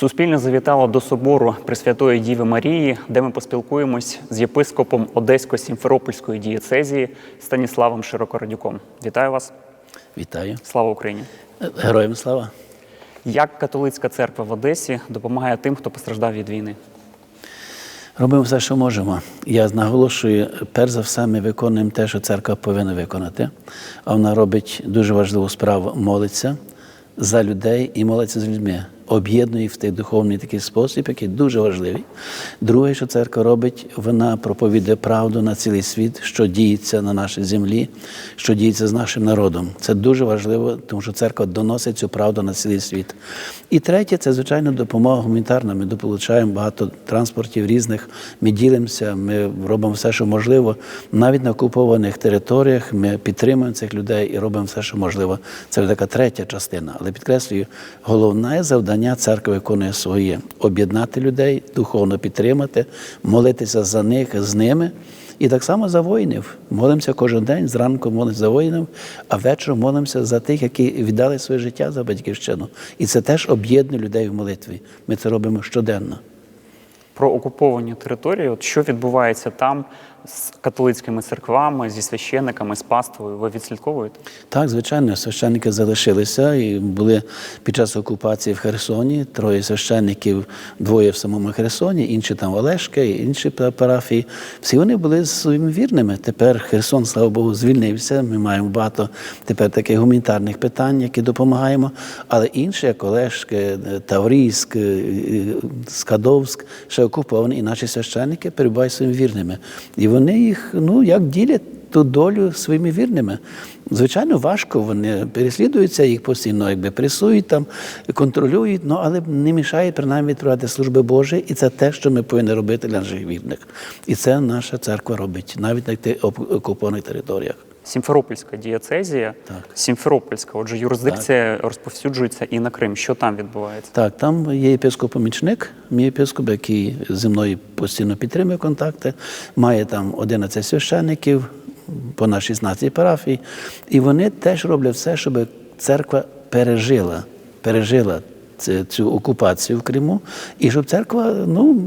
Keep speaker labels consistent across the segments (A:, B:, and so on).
A: Суспільне завітало до собору Пресвятої Діви Марії, де ми поспілкуємось з єпископом Одесько-Сімферопольської дієцезії Станіславом Широкородюком. Вітаю вас!
B: Вітаю.
A: Слава Україні!
B: Героям слава.
A: Як католицька церква в Одесі допомагає тим, хто постраждав від війни?
B: Робимо все, що можемо. Я наголошую, перш за все, ми виконуємо те, що церква повинна виконати. А вона робить дуже важливу справу молиться за людей і молиться з людьми. Об'єднує в той духовний такий спосіб, який дуже важливий. Друге, що церква робить, вона проповідує правду на цілий світ, що діється на нашій землі, що діється з нашим народом. Це дуже важливо, тому що церква доносить цю правду на цілий світ. І третє, це звичайно допомога гуманітарна. Ми дополучаємо багато транспортів різних. Ми ділимося, ми робимо все, що можливо. Навіть на окупованих територіях ми підтримуємо цих людей і робимо все, що можливо. Це така третя частина. Але підкреслюю, головне завдання церкви виконує своє об'єднати людей, духовно підтримати, молитися за них, з ними. І так само за воїнів. Молимося кожен день, зранку молимося за воїнів, а вечором молимося за тих, які віддали своє життя за батьківщину. І це теж об'єднує людей в молитві. Ми це робимо щоденно.
A: Про окуповані території, от що відбувається там з католицькими церквами, зі священниками, з паствою? Ви відслідковуєте?
B: Так, звичайно, священники залишилися і були під час окупації в Херсоні. Троє священників, двоє в самому Херсоні, інші там Олешки, інші парафії. Всі вони були своїми вірними. Тепер Херсон, слава Богу, звільнився. Ми маємо багато тепер таких гуманітарних питань, які допомагаємо. Але інші, як Олешки, Таврійськ, е, е, Скадовськ, ще окуповані, і наші священники перебувають своїми вірними. І вони їх ну як ділять ту долю своїми вірними. Звичайно, важко, вони переслідуються, їх постійно якби пресують там, контролюють, ну, але не мішає принаймні відправляти служби Божі, і це те, що ми повинні робити для наших вірних. І це наша церква робить, навіть на тих окупованих територіях.
A: Сімферопольська дієцезія,
B: Так.
A: Сімферопольська, отже, юрисдикція розповсюджується і на Крим. Що там відбувається?
B: Так, там є єпископ-помічник, мій єпископ, який зі мною постійно підтримує контакти, має там 11 священників, понад 16 парафій, і вони теж роблять все, щоб церква пережила, пережила цю окупацію в Криму, і щоб церква ну,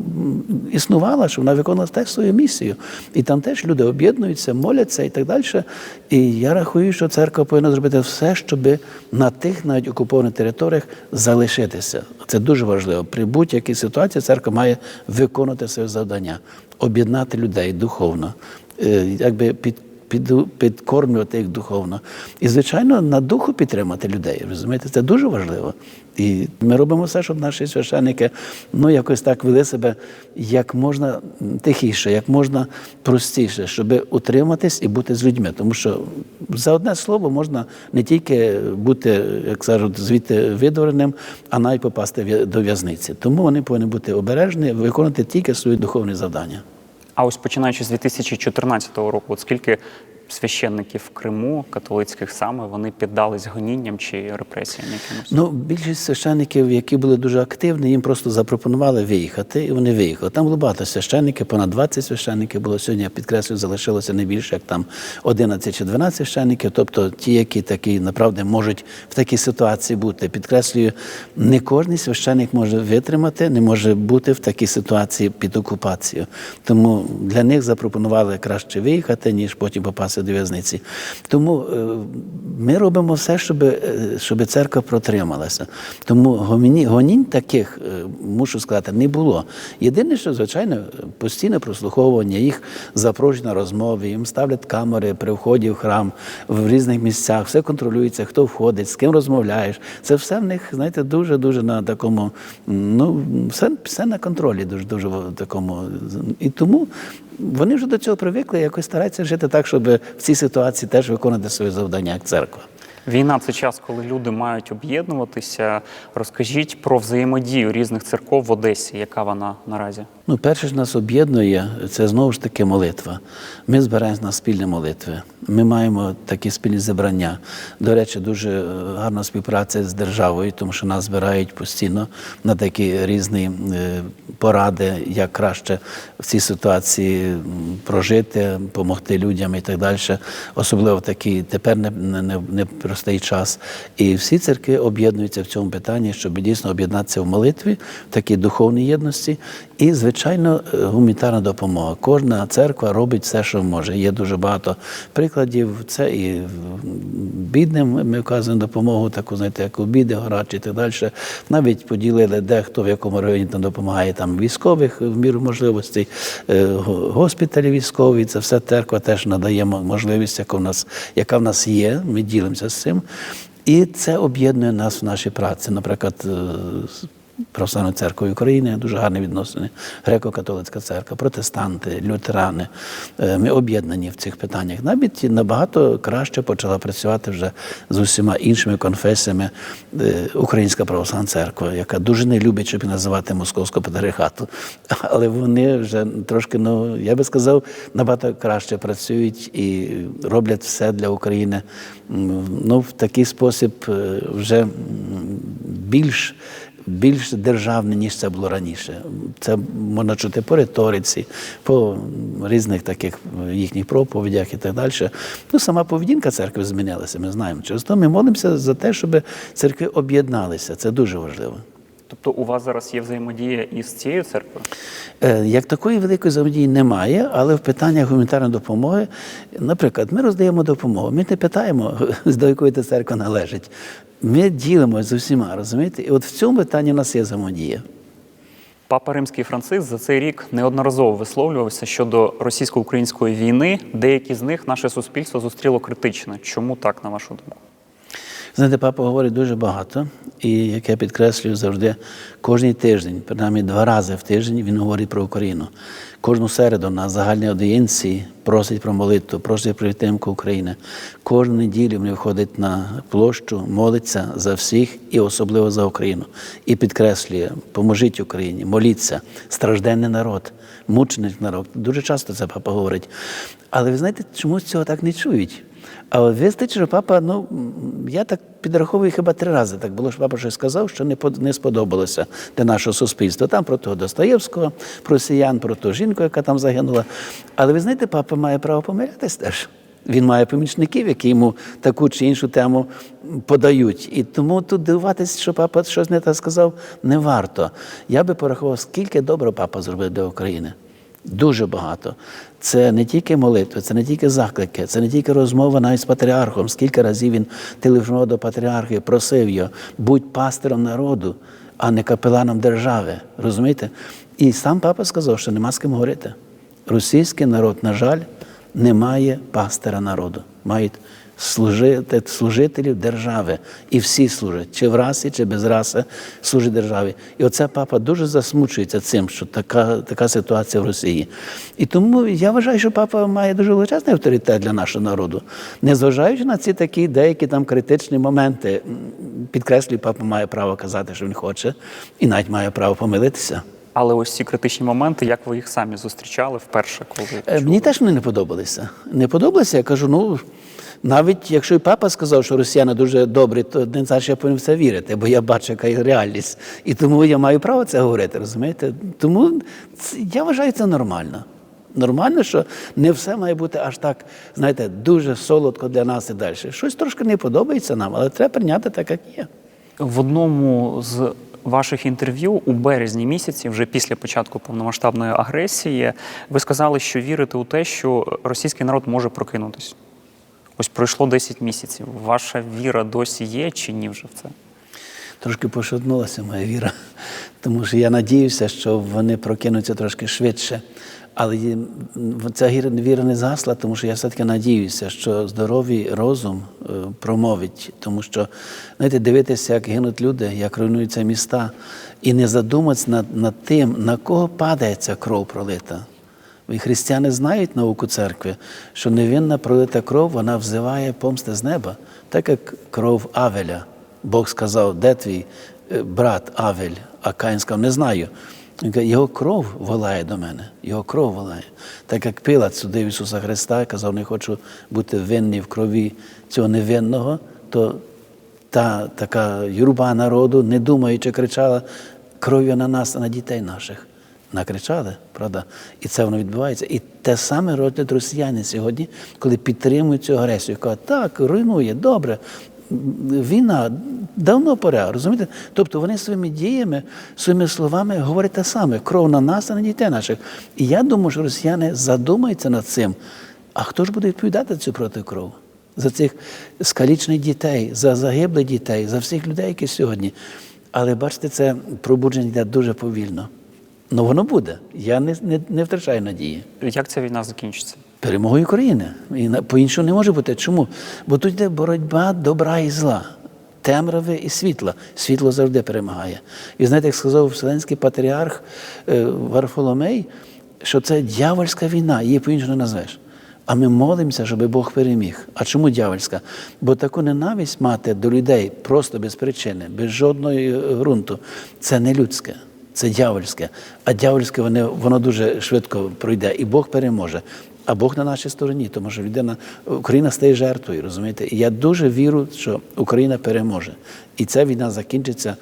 B: існувала, щоб вона виконала теж свою місію. І там теж люди об'єднуються, моляться і так далі. І я рахую, що церква повинна зробити все, щоб на тих навіть окупованих територіях залишитися. Це дуже важливо. При будь-якій ситуації церква має виконати своє завдання, об'єднати людей духовно, е, якби під. Підкормлювати їх духовно. І, звичайно, на духу підтримати людей. Розумієте, це дуже важливо. І ми робимо все, щоб наші священники ну, якось так вели себе як можна тихіше, як можна простіше, щоб утриматись і бути з людьми. Тому що за одне слово можна не тільки бути, як кажуть, звідти видвореним, а навіть попасти до в'язниці. Тому вони повинні бути обережні, виконувати тільки свої духовні завдання.
A: А ось починаючи з 2014 року, от скільки священників в Криму, католицьких саме, вони піддались гонінням чи репресіям якимось?
B: Ну, більшість священників, які були дуже активні, їм просто запропонували виїхати, і вони виїхали. Там було багато священників, понад 20 священників було сьогодні. Я підкреслюю, залишилося не більше, як там 11 чи 12 священників. Тобто ті, які такі направді можуть в такій ситуації бути. Підкреслюю, не кожен священник може витримати, не може бути в такій ситуації під окупацією. Тому для них запропонували краще виїхати, ніж потім попасти до в'язниці. Тому ми робимо все, щоб, щоб церква протрималася. Тому гонінь таких, мушу сказати, не було. Єдине, що, звичайно, постійне прослуховування, їх запрошують на розмови, їм ставлять камери при вході в храм в різних місцях, все контролюється, хто входить, з ким розмовляєш. Це все в них, знаєте, дуже-дуже на такому, ну, все, все на контролі, дуже дуже такому. І тому вони вже до цього привикли, якось стараються жити так, щоб в цій ситуації теж виконати своє завдання як церква.
A: Війна це час, коли люди мають об'єднуватися. Розкажіть про взаємодію різних церков в Одесі, яка вона наразі?
B: Ну, перше ж нас об'єднує, це знову ж таки молитва. Ми збираємося на спільні молитви. Ми маємо такі спільні зібрання. До речі, дуже е, гарна співпраця з державою, тому що нас збирають постійно на такі різні е, поради, як краще в цій ситуації прожити, допомогти людям і так далі. Особливо такі тепер не, не, не непростий час. І всі церкви об'єднуються в цьому питанні, щоб дійсно об'єднатися в молитві, в такій духовній єдності. І, звичайно, е, гуманітарна допомога. Кожна церква робить все, що може. Є дуже багато прикладів. Це і бідним ми вказуємо допомогу, таку, знаєте, як обіди, горачі і так далі. Навіть поділили, де хто в якому районі там допомагає там військових в міру можливостей, е, госпіталі військові. Це все церква теж надає можливість, яка в нас, яка в нас є. Ми ділимося з цим. І це об'єднує нас в нашій праці. Наприклад, е, Православної церкви України дуже гарні відносини, греко-католицька церква, протестанти, лютерани. Е, Ми об'єднані в цих питаннях. Навіть набагато краще почала працювати вже з усіма іншими конфесіями е, Українська православна церква, яка дуже не любить, щоб називати московського патріархату. Але вони вже трошки, ну я би сказав, набагато краще працюють і роблять все для України. Ну, в такий спосіб е, вже більш більш державне, ніж це було раніше. Це можна чути по риториці, по різних таких їхніх проповідях і так далі. Ну, сама поведінка церкви змінилася, ми знаємо. Через то ми молимося за те, щоб церкви об'єдналися. Це дуже важливо.
A: Тобто у вас зараз є взаємодія із цією церквою?
B: Е, Як такої великої взаємодії немає, але в питаннях гуманітарної допомоги, наприклад, ми роздаємо допомогу. Ми не питаємо, до якої та церква належить. Ми ділимося з усіма, розумієте? І от в цьому питанні у нас є взаємодія.
A: Папа Римський Франциск за цей рік неодноразово висловлювався щодо російсько-української війни. Деякі з них наше суспільство зустріло критично. Чому так, на вашу думку?
B: Знаєте, папа говорить дуже багато, і як я підкреслюю завжди, кожний тиждень, принаймні два рази в тиждень, він говорить про Україну. Кожну середу на загальній аудієнції просить про молитву, просить про підтримку України. Кожну неділю він виходить на площу, молиться за всіх і особливо за Україну. І підкреслює: поможіть Україні, моліться, стражденний народ, мучений народ. Дуже часто це папа говорить. Але ви знаєте, чомусь цього так не чують. А от що папа, ну я так підраховую хіба три рази. Так було, що папа щось сказав, що не не сподобалося для нашого суспільства. Там про того Достоєвського, про росіян, про ту жінку, яка там загинула. Але ви знаєте, папа має право помилятись теж. Він має помічників, які йому таку чи іншу тему подають. І тому тут дивуватися, що папа щось не так сказав, не варто. Я би порахував, скільки доброго папа зробив для України. Дуже багато. Це не тільки молитви, це не тільки заклики, це не тільки розмова навіть з патріархом. Скільки разів він телефонував до патріарха і просив його, будь пастиром народу, а не капеланом держави. Розумієте? І сам папа сказав, що нема з ким говорити. Російський народ, на жаль, не має пастира народу. Мають служити, служителів держави. І всі служать, чи в расі, чи без раси, служать державі. І оце папа дуже засмучується цим, що така, така ситуація в Росії. І тому я вважаю, що папа має дуже величезний авторитет для нашого народу. Незважаючи на ці такі деякі там критичні моменти, підкреслюю, папа має право казати, що він хоче, і навіть має право помилитися.
A: Але ось ці критичні моменти, як ви їх самі зустрічали вперше, коли
B: Е, Мені теж вони не подобалися. Не подобалися. Я кажу, ну навіть якщо і папа сказав, що росіяни дуже добрі, то не значить, я повинен в це вірити, бо я бачу, яка є реальність. І тому я маю право це говорити, розумієте? Тому я вважаю це нормально. Нормально, що не все має бути аж так, знаєте, дуже солодко для нас і далі. Щось трошки не подобається нам, але треба прийняти так, як є.
A: В одному з ваших інтерв'ю у березні місяці, вже після початку повномасштабної агресії, ви сказали, що вірите у те, що російський народ може прокинутись. Ось пройшло 10 місяців. Ваша віра досі є чи ні вже в це?
B: Трошки пошатнулася моя віра, тому що я надіюся, що вони прокинуться трошки швидше. Але ця віра не згасла, тому що я все-таки надіюся, що здоровий розум е, промовить. Тому що, знаєте, дивитися, як гинуть люди, як руйнуються міста, і не задуматися над, над тим, на кого падає ця кров пролита. І християни знають науку церкви, що невинна пролита кров, вона взиває помсти з неба, так як кров Авеля. Бог сказав, де твій е, брат Авель, а Каїн сказав, не знаю. Його кров волає до мене, його кров волає. Так як Пилат судив Ісуса Христа і казав, не хочу бути винний в крові цього невинного, то та така юрба народу, не думаючи, кричала кров'ю на нас, а на дітей наших. Накричали, правда? І це воно відбувається. І те саме роблять росіяни сьогодні, коли підтримують цю агресію. Кажуть, так, руйнує, добре. війна давно пора, розумієте? Тобто вони своїми діями, своїми словами говорять те саме: кров на нас, а на дітей наших. І я думаю, що росіяни задумаються над цим. А хто ж буде відповідати цю проти кров? За цих скалічних дітей, за загиблих дітей, за всіх людей, які сьогодні. Але бачите, це пробудження йде дуже повільно. Ну воно буде. Я не, не, не втрачаю надії.
A: Як ця війна закінчиться?
B: Перемогою України. І по-іншому не може бути. Чому? Бо тут йде боротьба добра і зла, темряви і світла. Світло завжди перемагає. І знаєте, як сказав Вселенський патріарх е, Варфоломей, що це дьявольська війна, її по-іншому не назвеш. А ми молимося, щоб Бог переміг. А чому дьявольська? Бо таку ненависть мати до людей просто без причини, без жодного е, ґрунту, це не людське. Це дьявольське. А дьявольське воно, воно дуже швидко пройде, і Бог переможе. А Бог на нашій стороні, тому що людина, Україна стає жертвою, розумієте? І я дуже вірю, що Україна переможе. І ця війна закінчиться,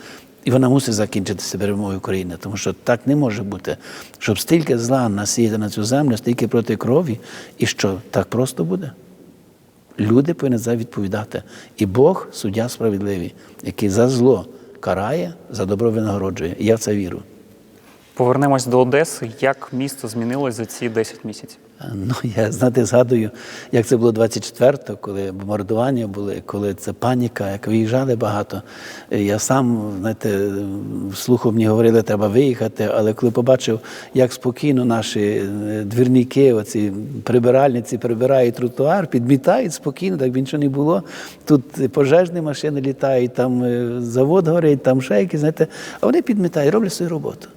B: і вона мусить закінчитися перемогою України, тому що так не може бути, щоб стільки зла насіяти на цю землю, стільки проти крові, і що так просто буде. Люди повинні за відповідати. І Бог суддя справедливий, який за зло карає, за добро винагороджує. Я в це вірю.
A: Повернемось до Одеси. Як місто змінилось за ці 10 місяців?
B: Ну, я знаєте, згадую, як це було 24-го, коли бомбардування були, коли це паніка, як виїжджали багато. Я сам, знаєте, слухом мені говорили, треба виїхати, але коли побачив, як спокійно наші е, двірники, оці прибиральниці прибирають тротуар, підмітають спокійно, так би нічого не було. Тут пожежні машини літають, там е, завод горить, там якісь, знаєте, а вони підмітають, роблять свою роботу.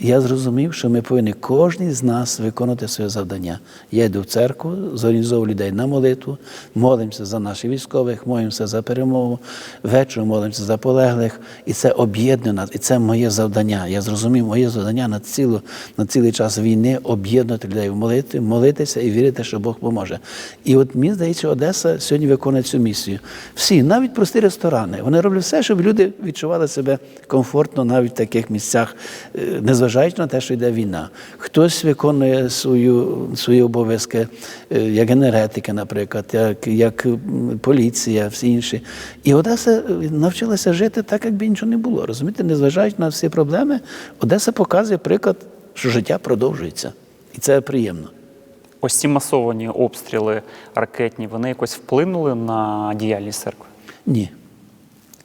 B: Я зрозумів, що ми повинні кожен з нас виконати своє завдання. Я йду в церкву, зорганізовую людей на молитву, молимося за наших військових, молимося за перемогу, вечором молимося за полеглих. І це об'єднує нас, і це моє завдання. Я зрозумів, моє завдання на, цілу, на цілий час війни об'єднувати людей в молитві, молитися і вірити, що Бог поможе. І от мені здається, Одеса сьогодні виконує цю місію. Всі, навіть прості ресторани, вони роблять все, щоб люди відчували себе комфортно навіть в таких місцях, е, незважаючи на те, що йде війна. Хтось виконує свою, свої обов'язки, е, як енергетика, наприклад, як, як поліція, всі інші. І Одеса е, навчилася жити так, якби нічого не було. Розумієте, незважаючи на всі проблеми, Одеса показує приклад, що життя продовжується. І це приємно.
A: Ось ці масовані обстріли ракетні, вони якось вплинули на діяльність церкви?
B: Ні.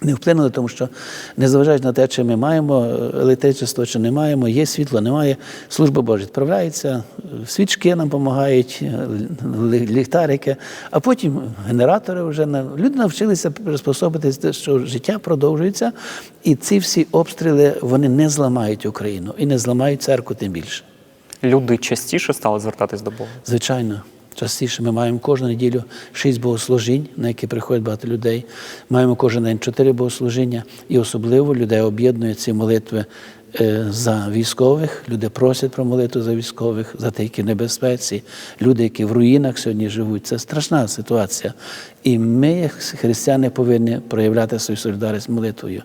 B: Не вплинули, тому що незважаючи на те, чи ми маємо електричество, чи не маємо, є світло, немає. Служба Божа відправляється, свічки нам допомагають, ліхтарики, а потім генератори вже люди навчилися приспособитися, що життя продовжується, і ці всі обстріли вони не зламають Україну і не зламають церкву тим більше.
A: Люди частіше стали звертатись до Бога.
B: Звичайно, частіше ми маємо кожну неділю шість богослужінь, на які приходять багато людей. Маємо кожен день чотири богослужіння, і особливо людей об'єднують ці молитви за військових. Люди просять про молитву за військових, за тих, які небезпеці, люди, які в руїнах сьогодні живуть. Це страшна ситуація. І ми, як християни, повинні проявляти свою солідарність молитвою.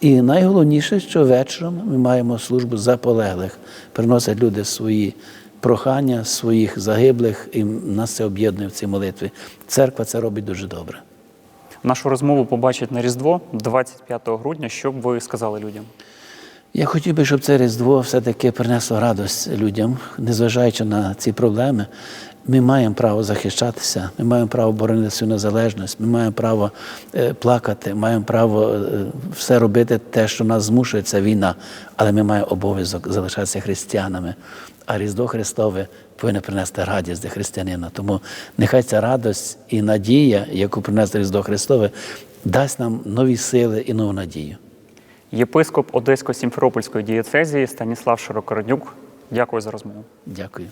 B: І найголовніше, що вечором ми маємо службу за полеглих. Приносять люди свої прохання своїх загиблих, і нас це об'єднує в цій молитві. Церква це робить дуже добре.
A: Нашу розмову побачать на Різдво 25 грудня. Що б ви сказали людям?
B: Я хотів би, щоб це Різдво все-таки принесло радость людям, незважаючи на ці проблеми. Ми маємо право захищатися, ми маємо право боронити свою незалежність, ми маємо право е, плакати, маємо право е, все робити те, що нас змушує, це війна. Але ми маємо обов'язок залишатися християнами. А Різдво Христове повинно принести радість для християнина. Тому нехай ця радість і надія, яку принесе Різдво Христове, дасть нам нові сили і нову надію.
A: Єпископ Одесько-Сімферопольської дієцезії Станіслав Широкороднюк. Дякую за розмову.
B: Дякую.